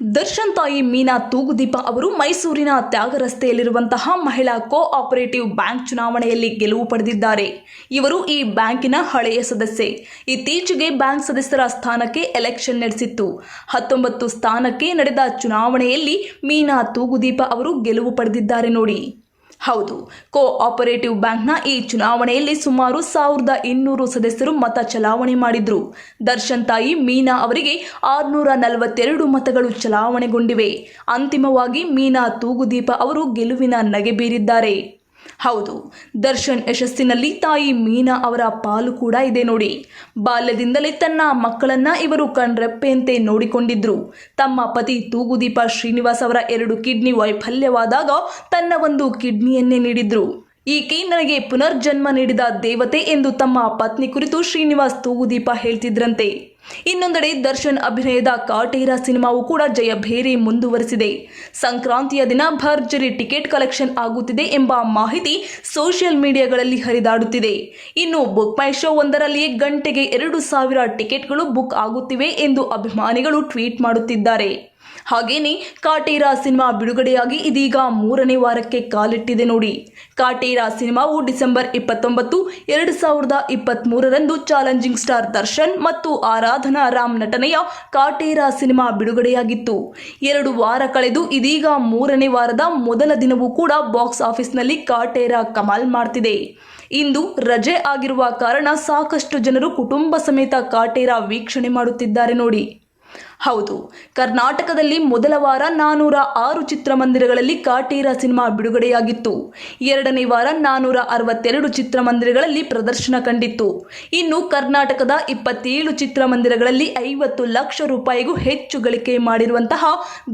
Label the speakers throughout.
Speaker 1: ದರ್ಶನ್ ತಾಯಿ ಮೀನಾ ತೂಗುದೀಪ ಅವರು ಮೈಸೂರಿನ ತ್ಯಾಗ ರಸ್ತೆಯಲ್ಲಿರುವಂತಹ ಮಹಿಳಾ ಕೋ ಆಪರೇಟಿವ್ ಬ್ಯಾಂಕ್ ಚುನಾವಣೆಯಲ್ಲಿ ಗೆಲುವು ಪಡೆದಿದ್ದಾರೆ. ಇವರು ಈ ಬ್ಯಾಂಕಿನ ಹಳೆಯ ಸದಸ್ಯೆ. ಇತ್ತೀಚೆಗೆ ಬ್ಯಾಂಕ್ ಸದಸ್ಯರ ಸ್ಥಾನಕ್ಕೆ ಎಲೆಕ್ಷನ್ ನಡೆಸಿತ್ತು. ಹತ್ತೊಂಬತ್ತು ಸ್ಥಾನಕ್ಕೆ ನಡೆದ ಚುನಾವಣೆಯಲ್ಲಿ ಮೀನಾ ತೂಗುದೀಪ ಅವರು ಗೆಲುವು ಪಡೆದಿದ್ದಾರೆ ನೋಡಿ. ಹೌದು ಕೋ ಆಪರೇಟಿವ್ ಬ್ಯಾಂಕ್ನ ಈ ಚುನಾವಣೆಯಲ್ಲಿ ಸುಮಾರು ಸಾವಿರದ ಇನ್ನೂರು ಸದಸ್ಯರು ಮತ ಚಲಾವಣೆ ಮಾಡಿದ್ರು. ದರ್ಶನ್ ತಾಯಿ ಮೀನಾ ಅವರಿಗೆ ಆರುನೂರ ನಲವತ್ತೆರಡು ಮತಗಳು ಚಲಾವಣೆಗೊಂಡಿವೆ. ಅಂತಿಮವಾಗಿ ಮೀನಾ ತೂಗುದೀಪ ಅವರು ಗೆಲುವಿನ ನಗೆ ಬೀರಿದ್ದಾರೆ. ಹೌದು, ದರ್ಶನ್ ಯಶಸ್ಸಿನಲ್ಲಿ ತಾಯಿ ಮೀನಾ ಅವರ ಪಾಲು ಕೂಡ ಇದೆ ನೋಡಿ. ಬಾಲ್ಯದಿಂದಲೇ ತನ್ನ ಮಕ್ಕಳನ್ನ ಇವರು ಕಣ್ರೆಪ್ಪೆಯಂತೆ ನೋಡಿಕೊಂಡಿದ್ರು. ತಮ್ಮ ಪತಿ ತೂಗುದೀಪ ಶ್ರೀನಿವಾಸ್ ಅವರ ಎರಡು ಕಿಡ್ನಿ ವೈಫಲ್ಯವಾದಾಗ ತನ್ನ ಒಂದು ಕಿಡ್ನಿಯನ್ನೇ ನೀಡಿದ್ರು. ಈಕೆ ನನಗೆ ಪುನರ್ಜನ್ಮ ನೀಡಿದ ದೇವತೆ ಎಂದು ತಮ್ಮ ಪತ್ನಿ ಕುರಿತು ಶ್ರೀನಿವಾಸ್ ತೂಗುದೀಪ ಹೇಳ್ತಿದ್ರಂತೆ. ಇನ್ನೊಂದೆಡೆ ದರ್ಶನ್ ಅಭಿನಯದ ಕಾಟೇರ ಸಿನಿಮಾವು ಕೂಡ ಜಯಭೇರಿ ಮುಂದುವರೆಸಿದೆ. ಸಂಕ್ರಾಂತಿಯ ದಿನ ಭರ್ಜರಿ ಟಿಕೆಟ್ ಕಲೆಕ್ಷನ್ ಆಗುತ್ತಿದೆ ಎಂಬ ಮಾಹಿತಿ ಸೋಷಿಯಲ್ ಮೀಡಿಯಾಗಳಲ್ಲಿ ಹರಿದಾಡುತ್ತಿದೆ. ಇನ್ನು ಬುಕ್ ಮೈ ಶೋ ಒಂದರಲ್ಲಿಯೇ ಗಂಟೆಗೆ ಎರಡು ಸಾವಿರ ಟಿಕೆಟ್ಗಳು ಬುಕ್ ಆಗುತ್ತಿವೆ ಎಂದು ಅಭಿಮಾನಿಗಳು ಟ್ವೀಟ್ ಮಾಡುತ್ತಿದ್ದಾರೆ. ಹಾಗೇನೆ ಕಾಟೇರ ಸಿನಿಮಾ ಬಿಡುಗಡೆಯಾಗಿ ಇದೀಗ ಮೂರನೇ ವಾರಕ್ಕೆ ಕಾಲಿಟ್ಟಿದೆ ನೋಡಿ. ಕಾಟೇರ ಸಿನಿಮಾವು ಡಿಸೆಂಬರ್ ಇಪ್ಪತ್ತೊಂಬತ್ತು, ಎರಡು ಸಾವಿರದ ಇಪ್ಪತ್ತ್ಮೂರರಂದು ಚಾಲೆಂಜಿಂಗ್ ಸ್ಟಾರ್ ದರ್ಶನ್ ಮತ್ತು ಆರಾಧನಾ ರಾಮ್ ನಟನೆಯ ಕಾಟೇರ ಸಿನಿಮಾ ಬಿಡುಗಡೆಯಾಗಿತ್ತು. ಎರಡು ವಾರ ಕಳೆದು ಇದೀಗ ಮೂರನೇ ವಾರದ ಮೊದಲ ದಿನವೂ ಕೂಡ ಬಾಕ್ಸ್ ಆಫೀಸ್ನಲ್ಲಿ ಕಾಟೇರ ಕಮಾಲ್ ಮಾಡ್ತಿದೆ. ಇಂದು ರಜೆ ಆಗಿರುವ ಕಾರಣ ಸಾಕಷ್ಟು ಜನರು ಕುಟುಂಬ ಸಮೇತ ಕಾಟೇರ ವೀಕ್ಷಣೆ ಮಾಡುತ್ತಿದ್ದಾರೆ ನೋಡಿ. ಹೌದು, ಕರ್ನಾಟಕದಲ್ಲಿ ಮೊದಲ ವಾರ ನಾನೂರ ಆರು ಚಿತ್ರಮಂದಿರಗಳಲ್ಲಿ ಕಾಟೇರ ಸಿನಿಮಾ ಬಿಡುಗಡೆಯಾಗಿತ್ತು. ಎರಡನೇ ವಾರ ನಾನೂರ ಅರವತ್ತೆರಡು ಚಿತ್ರಮಂದಿರಗಳಲ್ಲಿ ಪ್ರದರ್ಶನ ಕಂಡಿತ್ತು. ಇನ್ನು ಕರ್ನಾಟಕದ ಇಪ್ಪತ್ತೇಳು ಚಿತ್ರಮಂದಿರಗಳಲ್ಲಿ ಐವತ್ತು ಲಕ್ಷ ರೂಪಾಯಿಗೂ ಹೆಚ್ಚು ಗಳಿಕೆ ಮಾಡಿರುವಂತಹ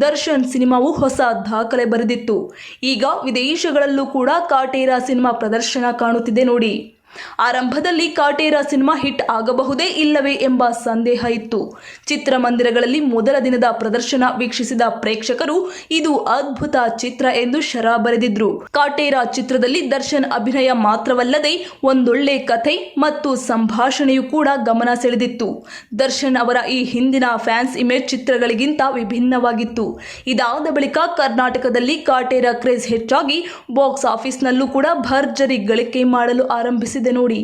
Speaker 1: ದರ್ಶನ್ ಸಿನಿಮಾವು ಹೊಸ ದಾಖಲೆ ಬರೆದಿತ್ತು. ಈಗ ವಿದೇಶಗಳಲ್ಲೂ ಕೂಡ ಕಾಟೇರ ಸಿನಿಮಾ ಪ್ರದರ್ಶನ ಕಾಣುತ್ತಿದೆ ನೋಡಿ. ಆರಂಭದಲ್ಲಿ ಕಾಟೇರ ಸಿನಿಮಾ ಹಿಟ್ ಆಗಬಹುದೇ ಇಲ್ಲವೇ ಎಂಬ ಸಂದೇಹ ಇತ್ತು. ಚಿತ್ರಮಂದಿರಗಳಲ್ಲಿ ಮೊದಲ ದಿನದ ಪ್ರದರ್ಶನ ವೀಕ್ಷಿಸಿದ ಪ್ರೇಕ್ಷಕರು, ಇದು ಅದ್ಭುತ ಚಿತ್ರ ಎಂದು ಶರ ಬರೆದಿದ್ರು. ಕಾಟೇರ ಚಿತ್ರದಲ್ಲಿ ದರ್ಶನ್ ಅಭಿನಯ ಮಾತ್ರವಲ್ಲದೆ ಒಂದೊಳ್ಳೆ ಕಥೆ ಮತ್ತು ಸಂಭಾಷಣೆಯು ಕೂಡ ಗಮನ ಸೆಳೆದಿತ್ತು. ದರ್ಶನ್ ಅವರ ಈ ಹಿಂದಿನ ಫ್ಯಾನ್ಸ್ ಇಮೇಜ್ ಚಿತ್ರಗಳಿಗಿಂತ ವಿಭಿನ್ನವಾಗಿತ್ತು. ಇದಾದ ಬಳಿಕ ಕರ್ನಾಟಕದಲ್ಲಿ ಕಾಟೇರ ಕ್ರೇಜ್ ಹೆಚ್ಚಾಗಿ ಬಾಕ್ಸ್ ಆಫೀಸ್ನಲ್ಲೂ ಕೂಡ ಭರ್ಜರಿ ಗಳಿಕೆ ಮಾಡಲು ಆರಂಭಿಸಿದೆ ನೋಡಿ.